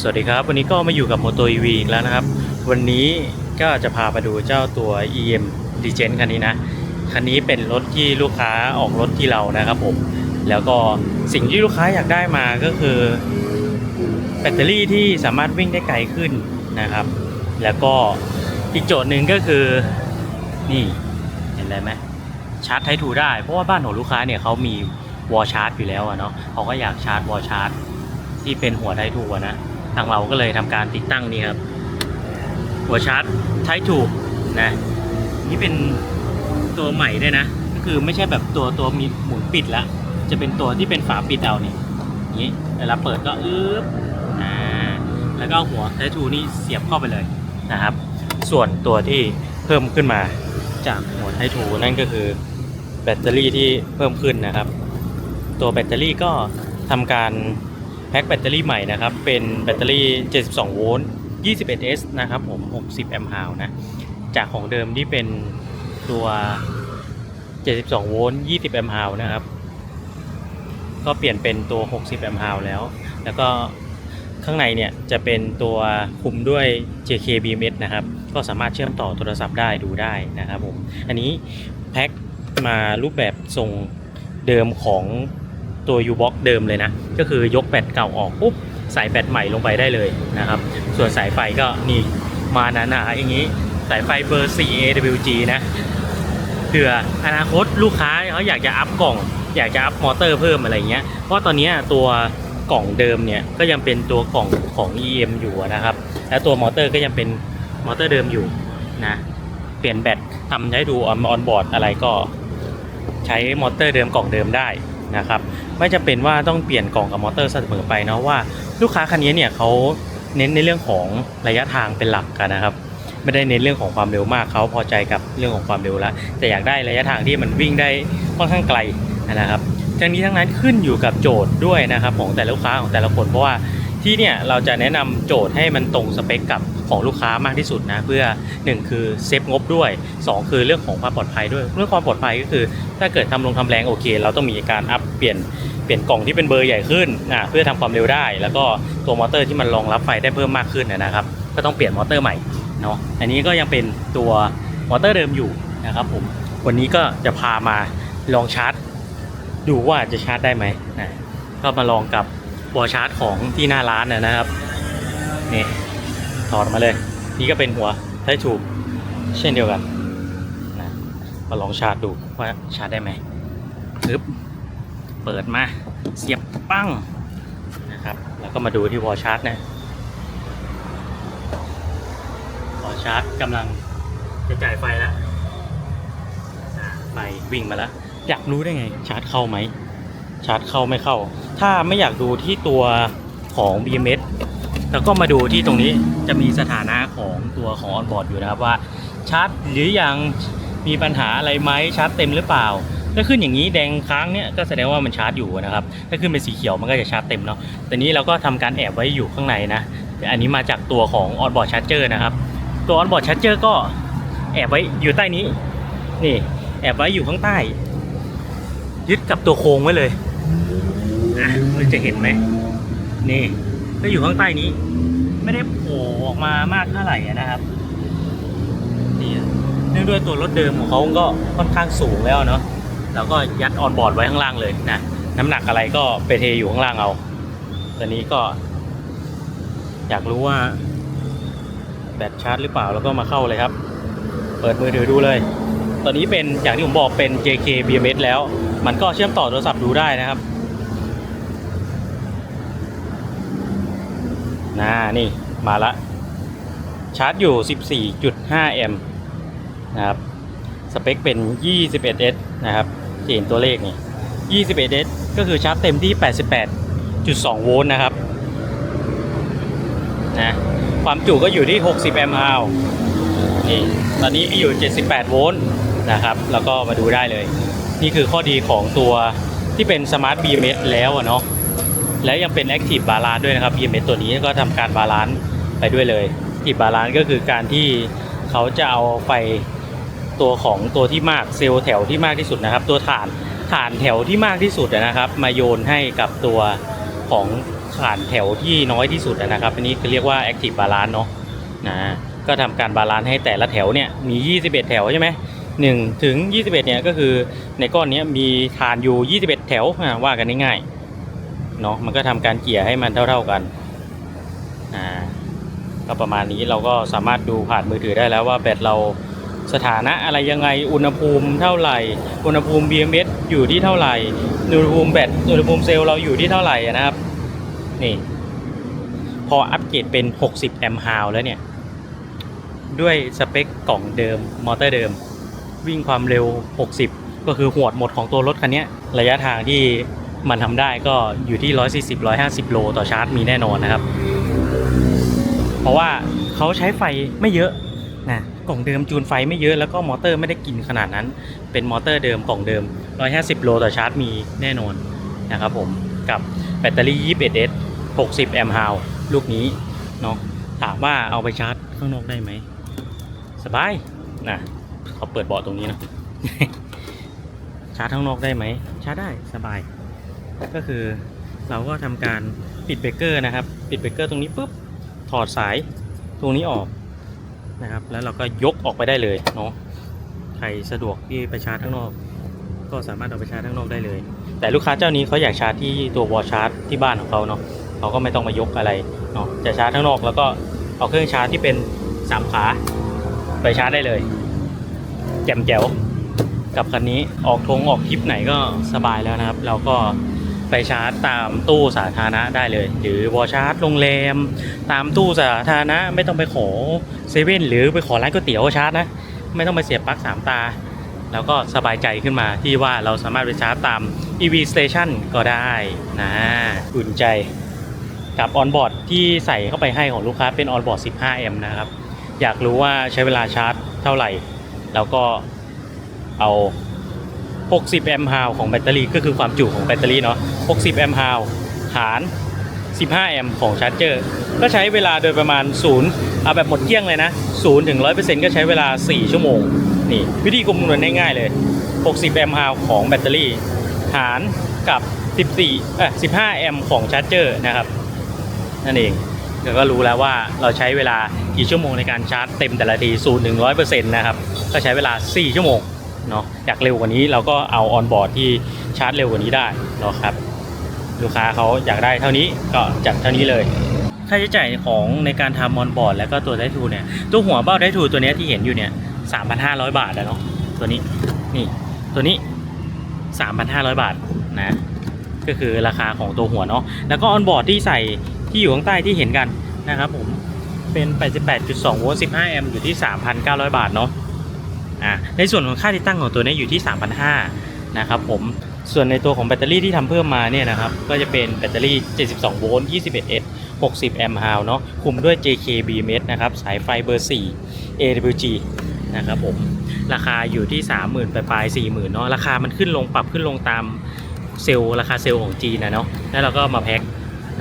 สวัสดีครับ วันนี้ก็มาอยู่กับ Moto EV อีกแล้วนะครับ วันนี้ก็จะพามาดูเจ้าตัว EM d e g e n คันนี้นะ คันนี้เป็นรถที่ลูกค้าออกรถที่เรานะครับผม แล้วก็สิ่งที่ลูกค้าอยากได้มาก็คือ แบตเตอรี่ที่สามารถวิ่งได้ไกลขึ้นนะครับ แล้วก็อีกโจทย์หนึ่งก็คือนี่เห็นอะไรไหมชาร์จไททูได้ เพราะว่าบ้านของลูกค้าเนี่ยเขามีวอชาร์จอยู่แล้วอะเนาะเขาก็อยากชาร์จวอชาร์จที่เป็นหัวไททูนะ ทางเราก็เลยทำการติดตั้งนี่ครับ หัวชาร์จไททูนะนี่เป็นตัวใหม่ด้วยนะ ก็คือไม่ใช่แบบตัวตัวมีหมุนปิดละจะเป็นตัวที่เป็นฝาปิดเอานี่ยนี้เวลาเปิดก็อึ๊บอ่าแล้วก็หัวไททูนี่เสียบเข้าไปเลยนะครับ ส่วนตัวที่เพิ่มขึ้นมาจากหัวไททูนั่นก็คือแบตเตอรี่ที่เพิ่มขึ้นนะครับ ตัวแบตเตอรี่ก็ทำการ แพ็คแบตเตอรี่ใหม่นะครับ เป็นแบตเตอรี่ 72 โวลต์ 21S นะครับผม 60 แอมป์ฮาวนะ จากของเดิมที่เป็นตัว 72 โวลต์ 20 แอมป์ฮาวนะครับ ก็เปลี่ยนเป็นตัว 60 แอมป์ฮาวแล้ว แล้วก็ข้างในเนี่ยจะเป็นตัวคุมด้วย JK BMS นะครับ ก็สามารถเชื่อมต่อโทรศัพท์ได้ดูได้นะครับผม อันนี้แพ็คมารูปแบบทรงเดิมของ ตัว U-Box เดิมเลยนะ ก็คือยกแบตเก่าออกปุ๊บใส่แบตใหม่ลงไปได้เลยนะครับ ส่วนสายไฟก็นี่มาหนาๆอย่างนี้ สายไฟเบอร์ 4 AWG นะเผื่ออนาคตลูกค้าเขาอยากจะอัพกล่อง อยากจะอัพมอเตอร์เพิ่มอะไรเงี้ย เพราะตอนนี้ตัวกล่องเดิมเนี่ยก็ยังเป็นตัวกล่องของ EM อยู่นะครับ และตัวมอเตอร์ก็ยังเป็นมอเตอร์เดิมอยู่นะ เปลี่ยนแบตทำให้ดูออนบอร์ดอะไรก็ ใช้มอเตอร์เดิมกล่องเดิมได้ นะครับไม่จำเป็นว่าต้องเปลี่ยนกล่องกับมอเตอร์เสมอไปเนาะว่าลูกค้าคันนี้เนี่ยเขาเน้นในเรื่องของระยะทางเป็นหลักกันนะครับ ไม่ได้เน้นเรื่องของความเร็วมากเขาพอใจกับเรื่องของความเร็วแล้วแต่อยากได้ระยะทางที่มันวิ่งได้ค่อนข้างไกลนะครับทั้งนี้ทั้งนั้นขึ้นอยู่กับโจทย์ด้วยนะครับของแต่ละลูกค้าของแต่ละคนเพราะว่าที่เนี่ยเราจะแนะนำโจทย์ให้มันตรงสเปคกับ ของลูกค้ามากที่สุดนะเพื่อ 1 คือเซฟงบด้วย 2 คือเรื่องของความปลอดภัยด้วย เรื่องความปลอดภัยก็คือ ถ้าเกิดทำลงทำแรงโอเค เราต้องมีการอัพเปลี่ยนเปลี่ยนกล่องที่เป็นเบอร์ใหญ่ขึ้นนะเพื่อทำความเร็วได้ แล้วก็ตัวมอเตอร์ที่มันรองรับไฟได้เพิ่มมากขึ้นนะครับ ก็ต้องเปลี่ยนมอเตอร์ใหม่เนาะอันนี้ก็ยังเป็นตัวมอเตอร์เดิมอยู่นะครับผมวันนี้ก็จะพามาลองชาร์จ ดูว่าจะชาร์จได้ไหมนะก็มาลองกับบอชาร์จของที่หน้าร้านนะครับนี่ ถอดมาเลย นี่ก็เป็นหัวไทชูบเช่นเดียวกันนะมาลองชาร์จดูว่าชาร์จได้ไหมปึ๊บเปิดมาเสียบปั้งนะครับ แล้วก็มาดูที่วอชาร์จนะวอชาร์จกำลังจะจ่ายไฟแล้วไฟวิ่งมาแล้ว อยากรู้ได้ไงชาร์จเข้าไหมชาร์จเข้าไม่เข้า ถ้าไม่อยากดูที่ตัวของ BMS แล้วก็มาดูที่ตรงนี้จะมีสถานะของตัวของออนบอร์ดอยู่นะครับว่าชาร์จหรือยังมีปัญหาอะไรไหมชาร์จเต็มหรือเปล่าถ้าขึ้นอย่างนี้แดงค้างเนี่ยก็แสดงว่ามันชาร์จอยู่นะครับถ้าขึ้นเป็นสีเขียวมันก็จะชาร์จเต็มเนาะแต่นี้เราก็ทำการแอบไว้อยู่ข้างในนะอันนี้มาจากตัวของออนบอร์ดชาร์จเจอร์นะครับตัวออนบอร์ดชาร์จเจอร์ก็แอบไว้อยู่ใต้นี้นี่แอบไว้อยู่ข้างใต้ ยึดกับตัวโครงไว้เลยอะเราจะเห็นไหมนี่ ก็อยู่ข้างใต้นี้ ไม่ได้โผล่ออกมามากเท่าไหร่นะครับนี่เนื่องด้วยตัวรถเดิมของเขาก็ค่อนข้างสูงแล้วเนาะเราก็ยัดออนบอร์ดไว้ข้างล่างเลยนะน้ำหนักอะไรก็ไปเทอยู่ข้างล่างเอาตอนนี้ก็ อยากรู้ว่าแบตชาร์จหรือเปล่าแล้วก็มาเข้าเลยครับ เปิดมือถือดูเลย ตอนนี้เป็นอย่างที่ผมบอกเป็น JK BMS แล้ว มันก็เชื่อมต่อโทรศัพท์ดูได้นะครับ น่านี่มาละ ชาร์จอยู่ 14.5 แอมป์นะครับ สเปคเป็น 21S นะครับที่เห็นตัวเลขนี่ 21S ก็คือชาร์จเต็มที่ 88.2 โวลต์นะครับนะความจุก็อยู่ที่ 60 แอมป์ฮาวนี่ตอนนี้อยู่ 78 โวลต์นะครับ แล้วก็มาดูได้เลย นี่คือข้อดีของตัวที่เป็น Smart BMS แล้วอะเนาะ และยังเป็น Active Balance ด้วยนะครับ BMS ตัวนี้ก็ทำการบาลานซ์ไปด้วยเลย Active Balance ก็คือการที่เขาจะเอาไฟตัวของตัวที่มากเซลล์แถวที่มากที่สุดนะครับ ตัวฐานฐานแถวที่มากที่สุดนะครับ มาโยนให้กับตัวของผ่านแถวที่น้อยที่สุดนะครับ อันนี้คือเรียกว่า active balance เนาะนะก็ทำการบาลานซ์ให้แต่ละแถวเนี่ยมี 21 แถวใช่ไหม1ถึง 21เนี่ยก็คือในก้อนนี้มีฐานอยู่ 21 แถวว่ากันง่ายๆ เนาะมันก็ทำการเกี่ยให้มันเท่า ๆกันอ่าก็ประมาณนี้เราก็สามารถดูผ่านมือถือได้แล้วว่าแบตเราสถานะอะไรยังไงอุณหภูมิเท่าไหร่ อุณหภูมิ BMS อยู่ที่เท่าไหร่ อุณหภูมิแบตอุณหภูมิเซลล์เราอยู่ที่เท่าไหร่นะครับนี่พออัปเกรดเป็น 60 แอมป์ฮาวแล้วเนี่ย ด้วยสเปคกล่องเดิม มอเตอร์เดิม วิ่งความเร็ว 60 ก็คือหวดหมดของตัวรถคันนี้ระยะทางที่ มันทำได้ก็อยู่ที่ 140-150 โลต่อชาร์จมีแน่นอนนะครับ เพราะว่าเขาใช้ไฟไม่เยอะนะกล่องเดิมจูนไฟไม่เยอะแล้วก็มอเตอร์ไม่ได้กินขนาดนั้น เป็นมอเตอร์เดิมกล่องเดิม 150 โลต่อชาร์จมีแน่นอนนะครับผมกับแบตเตอรี่ 21S 60 แอมป์ฮาวลูกนี้เนาะถามว่าเอาไปชาร์จข้างนอกได้ไหม สบายนะเขาเปิดเบาะตรงนี้นะชาร์จข้างนอกได้ไหมชาร์จได้สบาย ก็คือเราก็ทำการปิดเบรกเกอร์นะครับ ปิดเบรกเกอร์ตรงนี้ปุ๊บถอดสายตรงนี้ออกนะครับ แล้วเราก็ยกออกไปได้เลยเนาะใครสะดวกที่ไปชาร์จข้างนอก ก็สามารถเอาไปชาร์จข้างนอกได้เลย แต่ลูกค้าเจ้านี้เขาอยากชาร์จที่ตัววอลชาร์จที่บ้านของเขาเนาะเขาก็ไม่ต้องมายกอะไรเนาะจะชาร์จข้างนอกแล้วก็เอาเครื่องชาร์จที่เป็นสามขาไปชาร์จได้เลยแจ่มแจ๋วกับคันนี้ออกทงออกทริปไหนก็สบายแล้วนะครับ เราก็ ไปชาร์จตามตู้สาธารณะได้เลย หรือวอชาร์จโรงแรม ตามตู้สาธารณะไม่ต้องไปขอเซเว่นหรือไปขอร้านก๋วยเตี๋ยวชาร์จนะ ไม่ต้องไปเสียบปลั๊กสามตา แล้วก็สบายใจขึ้นมาที่ว่าเราสามารถไปชาร์จตาม EV Station ก็ได้นะอุ่นใจกับออนบอร์ดที่ใส่เข้าไปให้ของลูกค้าเป็นออนบอร์ด 15M นะครับ อยากรู้ว่าใช้เวลาชาร์จเท่าไหร่ แล้วก็เอา 60 แอมป์ฮาวของแบตเตอรี่ก็คือความจุของแบตเตอรี่เนาะ 60 แอมป์ฮาวหาร 15 แอมป์ของชาร์จเจอร์ ก็ใช้เวลาโดยประมาณ0เอาแบบหมดเกลี้ยงเลยนะ0ถึง100%ก็ใช้เวลา 4 ชั่วโมง นี่ วิธีคำนวณง่ายๆเลย 60 แอมป์ฮาวของแบตเตอรี่ หารกับ 14เอ่อ15 แอมป์ของชาร์จเจอร์นะครับ นั่นเองเดี๋ยวก็รู้แล้วว่าเราใช้เวลากี่ชั่วโมงในการชาร์จเต็มแต่ละที0ถึง100%นะครับ ก็ใช้เวลา 4 ชั่วโมง เนาะอยากเร็วกว่านี้เราก็เอาออนบอร์ดที่ชาร์จเร็วกว่านี้ได้เนาะครับลูกค้าเขาอยากได้เท่านี้ก็จัดเท่านี้เลยค่าใช้จ่ายของในการทำออนบอร์ดแล้วก็ตัวไดทูเนี่ยตัวหัวเบ้าไดทูตัวนี้ที่เห็นอยู่เนี่ย3,500บาทแล้วเนาะตัวนี้นี่ตัวนี้3,500บาทนะก็คือราคาของตัวหัวเนาะแล้วก็ออนบอร์ดที่ใส่ที่อยู่ข้างใต้ที่เห็นกันนะครับผมเป็น 88.2 โวลต์ 15 แอมป์ อยู่ที่ 3,900 บาท เนาะ อ่าในส่วนของค่าติดตั้งของตัวนี้อยู่ที่ 3,500นะครับผมส่วนในตัวของแบตเตอรี่ที่ทำเพิ่มมาเนี่ยนะครับก็จะเป็นแบตเตอรี่ 72 โวลต์ 21S 60 แอมป์ฮาวเนาะคุมด้วย JK BMS นะครับสายไฟเบอร์ 4 AWG นะครับผมราคาอยู่ที่ 30,000ปลาย 40,000 เนาะราคามันขึ้นลงปรับขึ้นลงตามเซลล์ราคาเซลล์ของจีนนะเนาะแล้วเราก็มาแพ็ค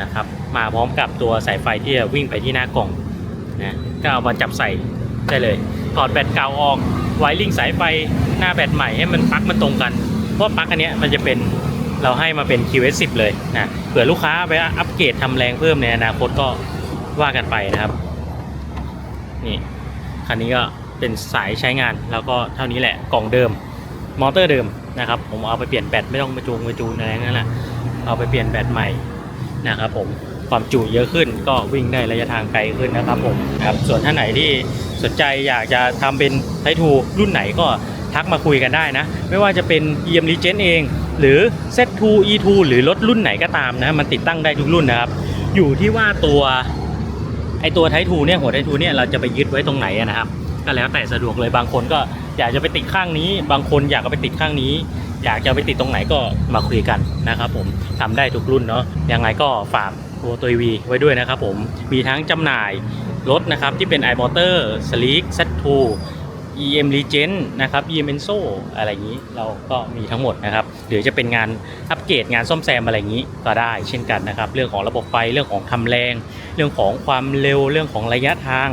นะครับมาพร้อมกับตัวสายไฟที่จะวิ่งไปที่หน้ากล่องนะก็เอามาจับใส่ได้เลยถอดแบตเก่าออก ไวริ่งสายไฟหน้าแบตใหม่ให้มันปลั๊กมันตรงกัน เพราะปลั๊กอันเนี้ยมันจะเป็นเราให้มาเป็น QS10 เลยนะเผื่อลูกค้าไปอัปเกรดทำแรงเพิ่มในอนาคตก็ว่ากันไปนะครับ นี่คันนี้ก็เป็นสายใช้งานแล้วก็เท่านี้แหละกล่องเดิม มอเตอร์เดิมนะครับ ผมเอาไปเปลี่ยนแบตไม่ต้องไปจูงไปจูนอะไรนั่นแหละเอาไปเปลี่ยนแบตใหม่นะครับผมความจุเยอะขึ้นก็วิ่งได้ระยะทางไกลขึ้นนะครับผมครับส่วนท่านไหนที่ สนใจอยากจะทำเป็นไททูรุ่นไหนก็ทักมาคุยกันได้นะ ไม่ว่าจะเป็น EM Legend เอง หรือ Z2 E2 หรือรถรุ่นไหนก็ตามนะ มันติดตั้งได้ทุกรุ่นนะครับ อยู่ที่ว่าตัวไอตัวไททูเนี่ยหัวไททูเนี่ยเราจะไปยึดไว้ตรงไหนนะครับก็แล้วแต่สะดวกเลยบางคนก็อยากจะไปติดข้างนี้ บางคนอยากจะไปติดข้างนี้ อยากจะไปติดตรงไหนก็มาคุยกันนะครับผมทำได้ทุกรุ่นเนาะยังไงก็ฝากตัวตัววีไว้ด้วยนะครับผมมีทั้งจำหน่าย รถนะครับที่เป็น iMotor Sleek Z2 EM Legend นะครับ EM Enso อะไรอย่างนี้เราก็มีทั้งหมดนะครับหรือจะเป็นงานอัปเกรดงานซ่อมแซมอะไรอย่างนี้ก็ได้เช่นกันนะครับ เรื่องของระบบไฟเรื่องของทำแรง เรื่องของความเร็วเรื่องของระยะทาง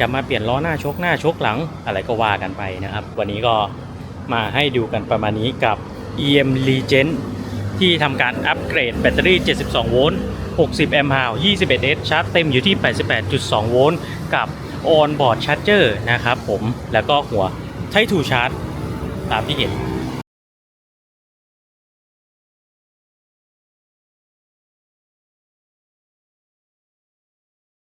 จะมาเปลี่ยนล้อหน้าชกหน้าชกหลังอะไรก็ว่ากันไปนะครับ วันนี้ก็มาให้ดูกันประมาณนี้กับ EM Legend ที่ทำการอัปเกรดแบตเตอรี่ 72 โวลต์ 60 แอมป์ฮาว 21S ชาร์จเต็มอยู่ที่ 88.2 โวลต์กับ On Board Charger นะครับผม แล้วก็หัวไททูชาร์จตามที่เห็น